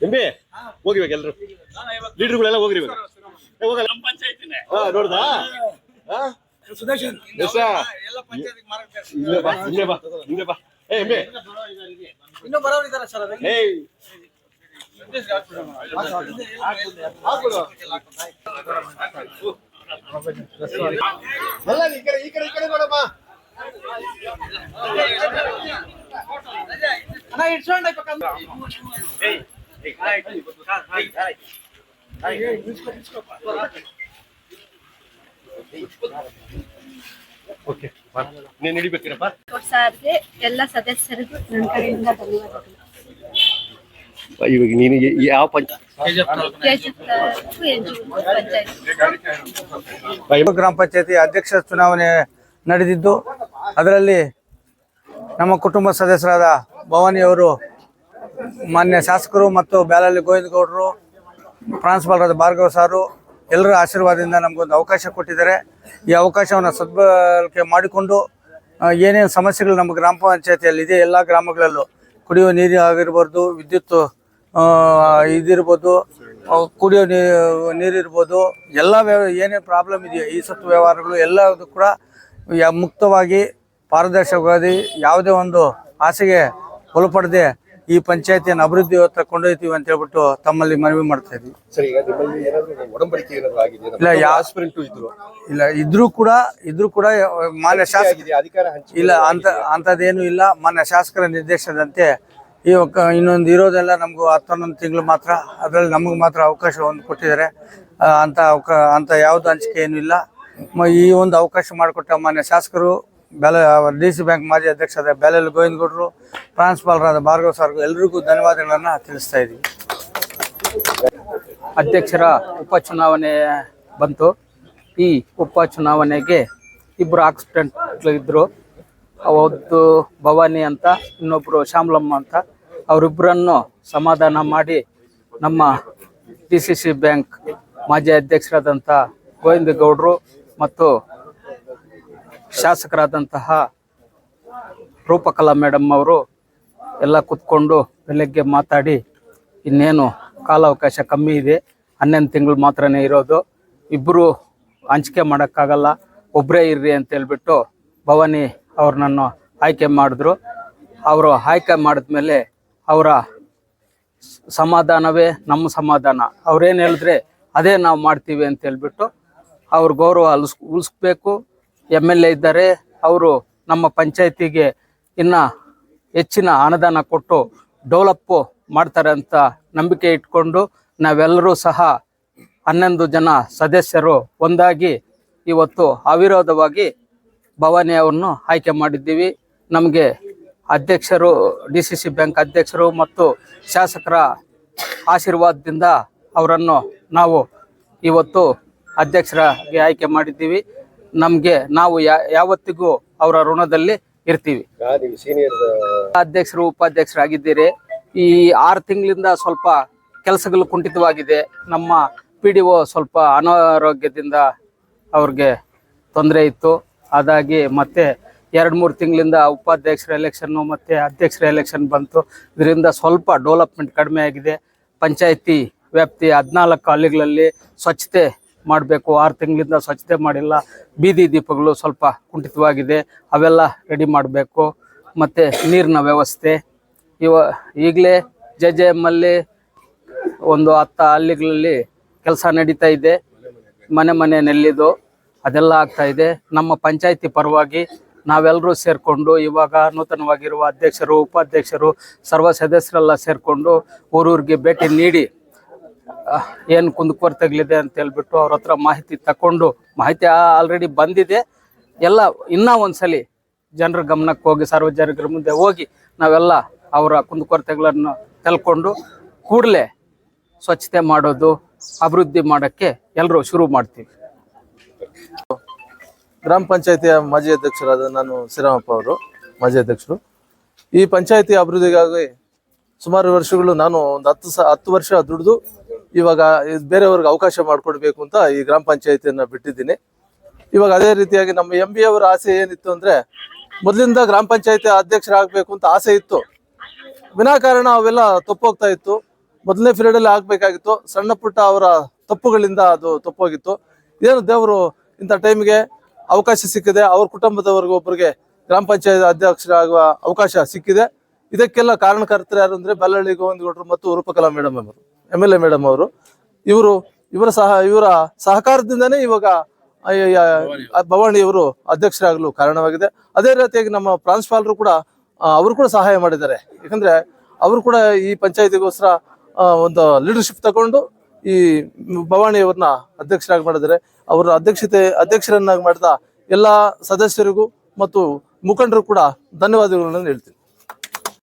MB ಹೋಗಿವಾಗ ಎಲ್ರು. ಲೀಡರ್ಗಳೆಲ್ಲ ಹೋಗ್ರಿ ಹೋಗಲ್ಲ. ನೋಡ್ದಾ? ಸುದರ್ಶನ್. ಬಾ ಇಲ್ಲೇ ಬಾ ಹಿಂದೆ ಬಾ. ಏ ಎಂಬಿ. ಇನ್ನೂ ಬರೋರು ಇದಾರೆ ಸರ್ ಏಯ್ ಈ ಕಡೆ ಈ ಕಡೆ ಈ ಕಡೆ ನೋಡಮ್ಮ ಅಣ್ಣ ಇಟ್ಸ್ಕೊಂಡೆ ಬೇಕಂದ್ರೆ ಓಕೆ ನೀನು ಹಿಡಿಬೇಕಿರಪ್ಪ? ಸರ್ಗೆ ಎಲ್ಲ ಸದಸ್ಯರಿಗೂ ನನ್ನ ಕಡೆಯಿಂದ ಧನ್ಯವಾದಗಳು. ಇವಾಗ ನೀನು ಯಾವ ಪಂಚ ಗ್ರಾಮ ಪಂಚಾಯತಿ ಅಧ್ಯಕ್ಷ ಚುನಾವಣೆ ನಡೆದಿದ್ದು ಅದರಲ್ಲಿ ನಮ್ಮ ಕುಟುಂಬ ಸದಸ್ಯರಾದ ಭವಾನಿಯವರು ಮಾನ್ಯ ಶಾಸಕರು ಮತ್ತು ಬ್ಯಾಲಲ್ಲಿ ಗೋವಿಂದಗೌಡರು ಪ್ರಾನ್ಸಿಪಾಲರಾದ ಭಾರ್ಗವ ಸಾರು, ಎಲ್ಲರ ಆಶೀರ್ವಾದದಿಂದ ನಮಗೊಂದು ಅವಕಾಶ ಕೊಟ್ಟಿದ್ದಾರೆ. ಈ ಅವಕಾಶವನ್ನು ಸದ್ಬಳಕೆ ಮಾಡಿಕೊಂಡು ಏನೇನು ಸಮಸ್ಯೆಗಳು ನಮ್ಮ ಗ್ರಾಮ ಪಂಚಾಯತಿಯಲ್ಲಿ ಇದೆ, ಎಲ್ಲ ಗ್ರಾಮಗಳಲ್ಲೂ ಕುಡಿಯುವ ನೀರು ಆಗಿರ್ಬೋದು, ವಿದ್ಯುತ್ ಇದಿರ್ಬೋದು ಕುಡಿಯೋ ನೀರು ನೀರಿರ್ಬೋದು ಎಲ್ಲ ವ್ಯವ ಏನೇನು ಪ್ರಾಬ್ಲಮ್ ಇದೆಯೋ, ಈ ಸತ್ತು ವ್ಯವಹಾರಗಳು ಎಲ್ಲದೂ ಕೂಡ ಮುಕ್ತವಾಗಿ, ಪಾರದರ್ಶಕವಾಗಿ, ಯಾವುದೇ ಒಂದು ಆಸೆಗೆ ಒಳಪಡದೆ ಈ ಪಂಚಾಯತಿಯನ್ನು ಅಭಿವೃದ್ಧಿ ಹತ್ರ ಕೊಂಡೊಯ್ತೀವಿ ಅಂತ ಹೇಳ್ಬಿಟ್ಟು ತಮ್ಮಲ್ಲಿ ಮನವಿ ಮಾಡ್ತಾ ಇದ್ವಿ. ಸರಿ ಈಗ ನಿಮ್ಮಲ್ಲಿ ಏನಾದ್ರು ಒಡಂಬಡಿಕೆ ಏನಾದ್ರು ಆಗಿದೆಯಾ? ಇಲ್ಲ, ಆಸ್ಪಿರೆಂಟ್ ಇದ್ರು. ಇಲ್ಲ ಇದ್ರೂ ಕೂಡ ಇದ್ರೂ ಕೂಡ ಮಾನ್ಯ ಶಾಸಕ ಆಗಿದೆ ಅಧಿಕಾರ ಹಂಚಿ ಇಲ್ಲ ಅಂತ ಅಂಥದ್ದೇನು ಇಲ್ಲ. ಮಾನ್ಯ ಶಾಸಕರ ನಿರ್ದೇಶನದಂತೆ ಇವಾಗ ಇನ್ನೊಂದು ಇರೋದೆಲ್ಲ ನಮಗೂ ಹತ್ತೊಂದೊಂದು ತಿಂಗಳು ಮಾತ್ರ. ಅದರಲ್ಲಿ ನಮಗೆ ಮಾತ್ರ ಅವಕಾಶ ಒಂದು ಕೊಟ್ಟಿದ್ದಾರೆ. ಆ, ಅಂತ ಅವಕ ಅಂತ ಯಾವ್ದು ಹಂಚಿಕೆ ಏನೂ ಇಲ್ಲ. ಮ- ಈ ಒಂದು ಅವಕಾಶ ಮಾಡಿಕೊಟ್ಟ ಮಾನ್ಯ ಶಾಸಕರು ಬೆಲೆ ಡಿ ಸಿ ಬ್ಯಾಂಕ್ ಮಾಜಿ ಅಧ್ಯಕ್ಷರಾದ ಬೆಲೆಲ್ ಗೋವಿಂದಗೌಡರು ಪ್ರಾನ್ಸಿಪಾಲರಾದ ಭಾರ್ಗವ ಸರ್ ಎಲ್ರಿಗೂ ಧನ್ಯವಾದಗಳನ್ನು ತಿಳಿಸ್ತಾ ಇದ್ದೀವಿ ಅಧ್ಯಕ್ಷರ ಉಪಚುನಾವಣೆ ಬಂತು. ಈ ಉಪಚುನಾವಣೆಗೆ ಇಬ್ಬರು ಆಕ್ಸಿಡೆಂಟ್ ಇದ್ರು. ಅವತ್ತು ಭವಾನಿ ಅಂತ ಇನ್ನೊಬ್ಬರು ಶ್ಯಾಮಲಮ್ಮ ಅಂತ ಅವರಿಬ್ಬರನ್ನು ಸಮಾಧಾನ ಮಾಡಿ ನಮ್ಮ ಡಿ ಸಿ ಸಿ ಬ್ಯಾಂಕ್ ಮಾಜಿ ಅಧ್ಯಕ್ಷರಾದಂಥ ಗೋವಿಂದ ಗೌಡರು ಮತ್ತು ಶಾಸಕರಾದಂತಹ ರೂಪಕಲಾ ಮೇಡಮ್ ಅವರು ಎಲ್ಲ ಕುತ್ಕೊಂಡು ಬೆಳಗ್ಗೆ ಮಾತಾಡಿ ಇನ್ನೇನು ಕಾಲಾವಕಾಶ ಕಮ್ಮಿ ಇದೆ. ಹನ್ನೊಂದು ತಿಂಗಳು ಮಾತ್ರನೇ ಇರೋದು. ಇಬ್ಬರು ಹಂಚಿಕೆ ಮಾಡೋಕ್ಕಾಗಲ್ಲ. ಒಬ್ಬರೇ ಇರ್ರಿ ಅಂತ ಹೇಳ್ಬಿಟ್ಟು ಭವಾನಿ ಅವ್ರನ್ನನ್ನು ಆಯ್ಕೆ ಮಾಡಿದ್ರು. ಅವರು ಆಯ್ಕೆ ಮಾಡಿದ್ಮೇಲೆ ಅವರ ಸಮಾಧಾನವೇ ನಮ್ಮ ಸಮಾಧಾನ. ಅವ್ರೇನು ಹೇಳಿದ್ರೆ ಅದೇ ನಾವು ಮಾಡ್ತೀವಿ ಅಂತ ಹೇಳ್ಬಿಟ್ಟು ಅವ್ರ ಗೌರವ ಅಲ್ಸ್ ಉಳಿಸ್ಬೇಕು ಎಂ ಎಲ್ ಎ ಇದ್ದಾರೆ. ಅವರು ನಮ್ಮ ಪಂಚಾಯತಿಗೆ ಇನ್ನ ಹೆಚ್ಚಿನ ಅನುದಾನ ಕೊಟ್ಟು ಡೆವಲಪ್ ಮಾಡ್ತಾರೆ ಅಂತ ನಂಬಿಕೆ ಇಟ್ಕೊಂಡು ನಾವೆಲ್ಲರೂ ಸಹ ಹನ್ನೊಂದು ಜನ ಸದಸ್ಯರು ಒಂದಾಗಿ ಇವತ್ತು ಅವಿರೋಧವಾಗಿ ಭವಾನಿ ಅವ್ರನ್ನು ಆಯ್ಕೆ ಮಾಡಿದ್ದೀವಿ. ನಮಗೆ ಅಧ್ಯಕ್ಷರು, ಡಿ ಸಿ ಸಿ ಬ್ಯಾಂಕ್ ಅಧ್ಯಕ್ಷರು ಮತ್ತು ಶಾಸಕರ ಆಶೀರ್ವಾದದಿಂದ ಅವರನ್ನು ನಾವು ಇವತ್ತು ಅಧ್ಯಕ್ಷರಾಗಿ ಆಯ್ಕೆ ಮಾಡಿದ್ದೀವಿ. ನಮಗೆ ನಾವು ಯಾ ಯಾವತ್ತಿಗೂ ಅವರ ಋಣದಲ್ಲಿ ಇರ್ತೀವಿ. ಅಧ್ಯಕ್ಷರು ಉಪಾಧ್ಯಕ್ಷರು ಅಧ್ಯಕ್ಷರು ಉಪಾಧ್ಯಕ್ಷರಾಗಿದ್ದೀರಿ. ಈ ಆರು ತಿಂಗಳಿಂದ ಸ್ವಲ್ಪ ಕೆಲಸಗಳು ಕುಂಠಿತವಾಗಿದೆ. ನಮ್ಮ ಪಿ ಡಿ ಒ ಸ್ವಲ್ಪ ಅನಾರೋಗ್ಯದಿಂದ ಅವ್ರಿಗೆ ತೊಂದರೆ ಇತ್ತು. ಅದಾಗಿ ಮತ್ತೆ ಎರಡು ಮೂರು ತಿಂಗಳಿಂದ ಉಪಾಧ್ಯಕ್ಷರ ಎಲೆಕ್ಷನ್ನು ಮತ್ತು ಅಧ್ಯಕ್ಷರ ಎಲೆಕ್ಷನ್ ಬಂತು. ಇದರಿಂದ ಸ್ವಲ್ಪ ಡೆವಲಪ್ಮೆಂಟ್ ಕಡಿಮೆ ಆಗಿದೆ. ಪಂಚಾಯಿತಿ ವ್ಯಾಪ್ತಿ ಹದಿನಾಲ್ಕು ಹಳ್ಳಿಗಳಲ್ಲಿ ಸ್ವಚ್ಛತೆ ಮಾಡಬೇಕು, ಆರು ತಿಂಗಳಿಂದ ಸ್ವಚ್ಛತೆ ಮಾಡಿಲ್ಲ, ಬೀದಿ ದೀಪಗಳು ಸ್ವಲ್ಪ ಕುಂಠಿತವಾಗಿದೆ, ಅವೆಲ್ಲ ರೆಡಿ ಮಾಡಬೇಕು. ಮತ್ತು ನೀರಿನ ವ್ಯವಸ್ಥೆ. ಇವ, ಈಗಲೇ ಜೆ ಜೆ ಎಮ್ಮಲ್ಲಿ ಒಂದು ಹತ್ತು ಹಳ್ಳಿಗಳಲ್ಲಿ ಕೆಲಸ ನಡೀತಾ ಇದೆ. ಮನೆ ಮನೆ ನೆಲ್ಲಿದು, ಅದೆಲ್ಲ ಆಗ್ತಾ ಇದೆ. ನಮ್ಮ ಪಂಚಾಯತಿ ಪರವಾಗಿ ನಾವೆಲ್ಲರೂ ಸೇರಿಕೊಂಡು, ಇವಾಗ ನೂತನವಾಗಿರುವ ಅಧ್ಯಕ್ಷರು, ಉಪಾಧ್ಯಕ್ಷರು, ಸರ್ವ ಸದಸ್ಯರೆಲ್ಲ ಸೇರಿಕೊಂಡು ಊರೂರಿಗೆ ಭೇಟಿ ನೀಡಿ ಏನು ಕುಂದುಕೊರತೆಗಳಿದೆ ಅಂತ ಹೇಳ್ಬಿಟ್ಟು ಅವ್ರ ಹತ್ರ ಮಾಹಿತಿ ತಕೊಂಡು, ಮಾಹಿತಿ ಆಲ್ರೆಡಿ ಬಂದಿದೆ. ಎಲ್ಲ ಇನ್ನೂ ಒಂದ್ಸಲಿ ಜನರ ಗಮನಕ್ಕೆ ಹೋಗಿ, ಸಾರ್ವಜನಿಕರ ಮುಂದೆ ಹೋಗಿ ನಾವೆಲ್ಲ ಅವರ ಕುಂದುಕೊರತೆಗಳನ್ನು ತೆಲ್ಕೊಂಡು ಕೂಡಲೇ ಸ್ವಚ್ಛತೆ ಮಾಡೋದು, ಅಭಿವೃದ್ಧಿ ಮಾಡೋಕ್ಕೆ ಎಲ್ಲರೂ ಶುರು ಮಾಡ್ತೀವಿ. ಗ್ರಾಮ ಪಂಚಾಯತಿಯ ಮಾಜಿ ಅಧ್ಯಕ್ಷರಾದ ನಾನು ಶ್ರೀರಾಮಪ್ಪ ಅವರು, ಮಾಜಿ ಅಧ್ಯಕ್ಷರು. ಈ ಪಂಚಾಯತಿ ಅಭಿವೃದ್ಧಿಗಾಗಿ ಸುಮಾರು ವರ್ಷಗಳು ನಾನು ಒಂದು ಹತ್ತು ಸ, ಹತ್ತು ವರ್ಷ ದುಡಿದು ಇವಾಗ ಬೇರೆಯವ್ರಿಗೆ ಅವಕಾಶ ಮಾಡಿಕೊಡ್ಬೇಕು ಅಂತ ಈ ಗ್ರಾಮ ಪಂಚಾಯತಿಯನ್ನ ಬಿಟ್ಟಿದ್ದೀನಿ. ಇವಾಗ ಅದೇ ರೀತಿಯಾಗಿ ನಮ್ಮ ಎಂ ಬಿ ಅವರ ಆಸೆ ಏನಿತ್ತು ಅಂದ್ರೆ, ಮೊದಲಿಂದ ಗ್ರಾಮ ಪಂಚಾಯತಿ ಅಧ್ಯಕ್ಷರಾಗಬೇಕು ಅಂತ ಆಸೆ ಇತ್ತು. ವಿನಾಕಾರಣ ಅವೆಲ್ಲ ತಪ್ಪೋಗ್ತಾ ಇತ್ತು. ಮೊದಲನೇ ಪೀರಿಯಡ್ ಅಲ್ಲಿ ಆಗ್ಬೇಕಾಗಿತ್ತು. ಸಣ್ಣ ಪುಟ್ಟ ಅವರ ತಪ್ಪುಗಳಿಂದ ಅದು ತಪ್ಪೋಗಿತ್ತು. ಏನು ದೇವರು ಇಂಥ ಟೈಮ್ಗೆ ಅವಕಾಶ ಸಿಕ್ಕಿದೆ. ಅವ್ರ ಕುಟುಂಬದವರೆಗೂ ಒಬ್ಬರಿಗೆ ಗ್ರಾಮ ಪಂಚಾಯತ್ ಅಧ್ಯಕ್ಷರಾಗುವ ಅವಕಾಶ ಸಿಕ್ಕಿದೆ. ಇದಕ್ಕೆಲ್ಲ ಕಾರಣಕರ್ತರು ಯಾರು ಅಂದ್ರೆ ಬೆಳ್ಳಳ್ಳಿ ಗೋವಿಂದಗೌಡರು ಮತ್ತು ರೂಪಕಲಾ ಮೇಡಮ್ ಅವರು. ಎಂ ಎಲ್ ಎ ಮೇಡಮ್ ಅವರು. ಇವರು, ಇವರ ಸಹ, ಇವರ ಸಹಕಾರದಿಂದನೇ ಇವಾಗ ಆ- ಆ- ಆ ಭವಾನಿ ಅವರು ಅಧ್ಯಕ್ಷರಾಗಲು ಕಾರಣವಾಗಿದೆ. ಅದೇ ರೀತಿಯಾಗಿ ನಮ್ಮ ಪ್ರಾಂಶುಪಾಲರು ಕೂಡ ಅವರು ಕೂಡ ಸಹಾಯ ಮಾಡಿದ್ದಾರೆ. ಯಾಕಂದ್ರೆ ಅವರು ಕೂಡ ಈ ಪಂಚಾಯತಿಗೋಸ್ಕರ ಒಂದು ಲೀಡರ್ಶಿಪ್ ತಗೊಂಡು ಈ ಭವಾನಿಯವ್ರನ್ನ ಅಧ್ಯಕ್ಷರಾಗಿ ಮಾಡಿದ್ದಾರೆ. ಅವರ ಅಧ್ಯಕ್ಷತೆ, ಅಧ್ಯಕ್ಷರನ್ನಾಗಿ ಮಾಡಿದ ಎಲ್ಲ ಸದಸ್ಯರಿಗೂ ಮತ್ತು ಮುಖಂಡರು ಕೂಡ ಧನ್ಯವಾದಗಳನ್ನು ಹೇಳ್ತೀನಿ.